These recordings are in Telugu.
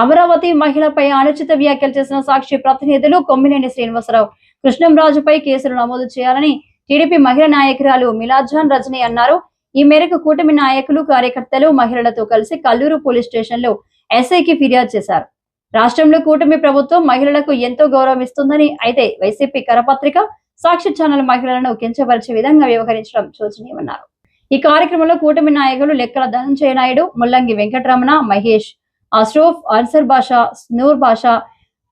అమరావతి మహిళపై అనుచిత వ్యాఖ్యలు చేసిన సాక్షి ప్రతినిధులు కొమ్మినేని శ్రీనివాసరావు. కృష్ణంరాజుపై కేసులు నమోదు చేయాలని టీడీపీ మహిళా నాయకురాలు మిలాజాన్ రజనీ అన్నారు. ఈ మేరకు కూటమి నాయకులు కార్యకర్తలు మహిళలతో కలిసి కల్లూరు పోలీస్ స్టేషన్లో ఎస్ఐకి ఫిర్యాదు చేశారు. రాష్ట్రంలో కూటమి ప్రభుత్వం మహిళలకు ఎంతో గౌరవం ఇస్తుందని అయితే వైసీపీ కరపత్రిక సాక్షి ఛానల్ మహిళలను కించపరిచే విధంగా వ్యవహరించడం శోచనీయమన్నారు. ఈ కార్యక్రమంలో కూటమి నాయకులు లెక్కల ధనంజయ నాయుడు ముల్లంగి వెంకటరమణ మహేష్ అష్రఫ్ అన్సర్ బాషా స్నూర్ బాషా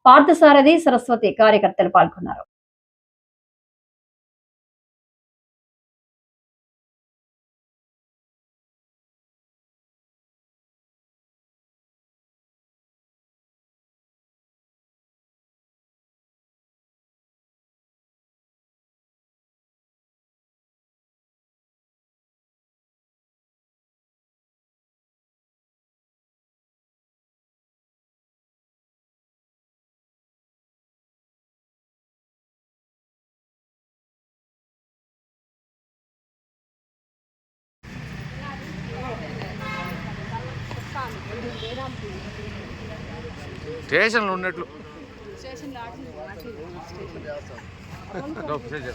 పార్థసారథి సరస్వతి కార్యకర్తలు పాల్గొన్నారు. స్టేషన్లో ఉన్నట్లు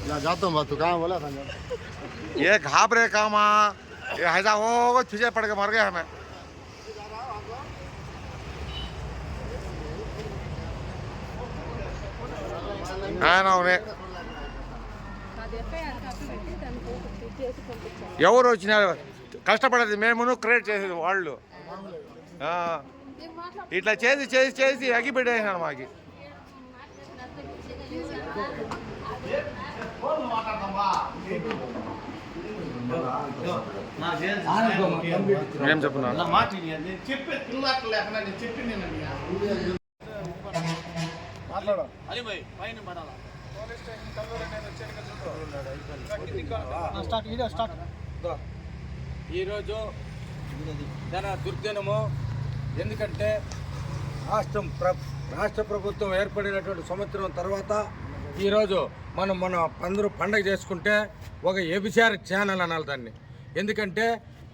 या जाता हूँ तू कहाँ बोला था ये घाबरे कामा ये हैजा हो तुझे पड़ के मर गए हमें ఆయన అవునే ఎవరు వచ్చినారు కష్టపడేది మేము క్రియేట్ చేసేది వాళ్ళు ఆ, ఇట్లా చేసి చేసి చేసి అగిపెట్టేసినారు మాకి. ఏం చెప్పున్నా ఈరోజు జన దుర్దినము. ఎందుకంటే రాష్ట్రం ప్ర రాష్ట్ర ప్రభుత్వం ఏర్పడినటువంటి సంవత్సరం తర్వాత ఈరోజు మనం మన అందరూ పండగ చేసుకుంటే ఒక ఎబిసార్ ఛానల్ అనాలి దాన్ని. ఎందుకంటే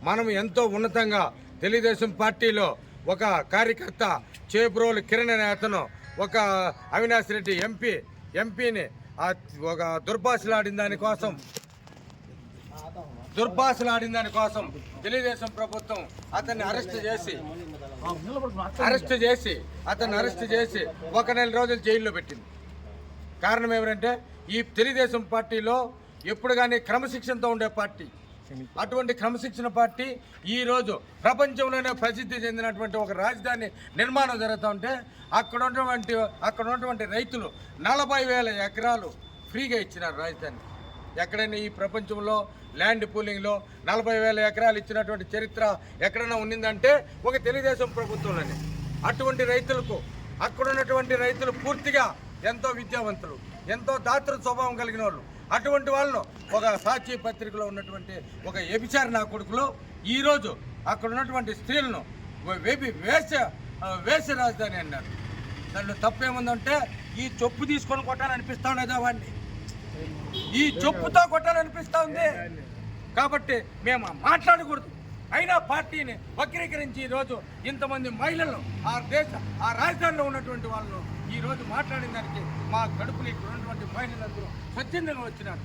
మనం ఎంతో ఉన్నతంగా తెలుగుదేశం పార్టీలో ఒక కార్యకర్త చేబ్రోలు కిరణ్ నేతను ఒక అవినాష్ రెడ్డి ఎంపీ ఎంపీని ఒక దుర్భాషలాడిన దానికోసం దుర్భాషలాడిన దానికోసం తెలుగుదేశం ప్రభుత్వం అతన్ని అరెస్ట్ చేసి అరెస్ట్ చేసి అతన్ని అరెస్ట్ చేసి ఒక నెల రోజులు జైల్లో పెట్టింది. కారణం ఏమిటంటే ఈ తెలుగుదేశం పార్టీలో ఎప్పుడు కానీ క్రమశిక్షణతో ఉండే పార్టీ అటువంటి క్రమశిక్షణ పార్టీ ఈ రోజు ప్రపంచంలోనే ప్రసిద్ధి చెందినటువంటి ఒక రాజధాని నిర్మాణం జరుగుతూ ఉంటే అక్కడ ఉన్నటువంటి అక్కడ ఉన్నటువంటి రైతులు నలభై వేల ఎకరాలు ఫ్రీగా ఇచ్చినారు రాజధాని. ఎక్కడైనా ఈ ప్రపంచంలో ల్యాండ్ పూలింగ్లో నలభై వేల ఎకరాలు ఇచ్చినటువంటి చరిత్ర ఎక్కడైనా ఉన్నిందంటే ఒక తెలుగుదేశం ప్రభుత్వంలోనే. అటువంటి రైతులకు అక్కడ ఉన్నటువంటి రైతులు పూర్తిగా ఎంతో విద్యావంతులు ఎంతో దాతృ స్వభావం కలిగిన వాళ్ళు. అటువంటి వాళ్ళను ఒక సాక్షి పత్రికలో ఉన్నటువంటి ఒక ఎబిచారి నా కొడుకులో ఈరోజు అక్కడ ఉన్నటువంటి స్త్రీలను వేపి వేష వేష రాజధాని అన్నారు. దాంట్లో తప్పేముందంటే ఈ చొప్పు తీసుకొని కొట్టాలనిపిస్తా లేదా వాడిని? ఈ చెప్పుతో కొట్టాలనిపిస్తా ఉంది. కాబట్టి మేము మాట్లాడకూడదు. అయినా పార్టీని వక్రీకరించి ఈరోజు ఇంతమంది మహిళలు ఆ దేశ ఆ రాజధానిలో ఉన్నటువంటి వాళ్ళు ఈ రోజు మాట్లాడిన దానికి మా కడుపులు ఇక్కడ ఉన్నటువంటి మహిళలందరూ స్వచ్ఛందంగా వచ్చినారు.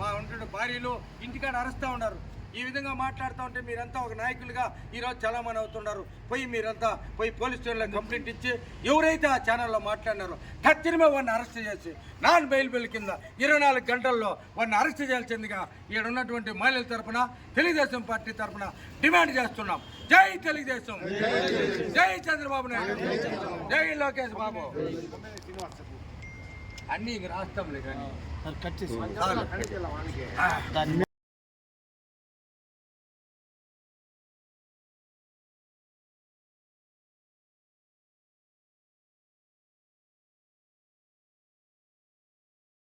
మా ఉన్నటువంటి భార్యలు ఇంటికాడ అరుస్తూ ఉన్నారు. ఈ విధంగా మాట్లాడుతూ ఉంటే మీరంతా ఒక నాయకులుగా ఈరోజు చాలామంది అవుతున్నారు. పోయి మీరంతా పోయి పోలీస్ స్టేషన్లో కంప్లైంట్ ఇచ్చి ఎవరైతే ఆ ఛానల్లో మాట్లాడినారో తక్షణమే వాడిని అరెస్ట్ చేసి నాన్ బెయిల్ బిల్ కింద ఇరవై నాలుగు గంటల్లో వాడిని అరెస్ట్ చేయాల్సిందిగా ఇక్కడ ఉన్నటువంటి మహిళల తరపున తెలుగుదేశం పార్టీ తరపున డిమాండ్ చేస్తున్నాం. జై తెలుగుదేశం. జై చంద్రబాబు నాయుడు. జై లోకేష్ బాబు. అన్నీ రాష్ట్రంలో కానీ.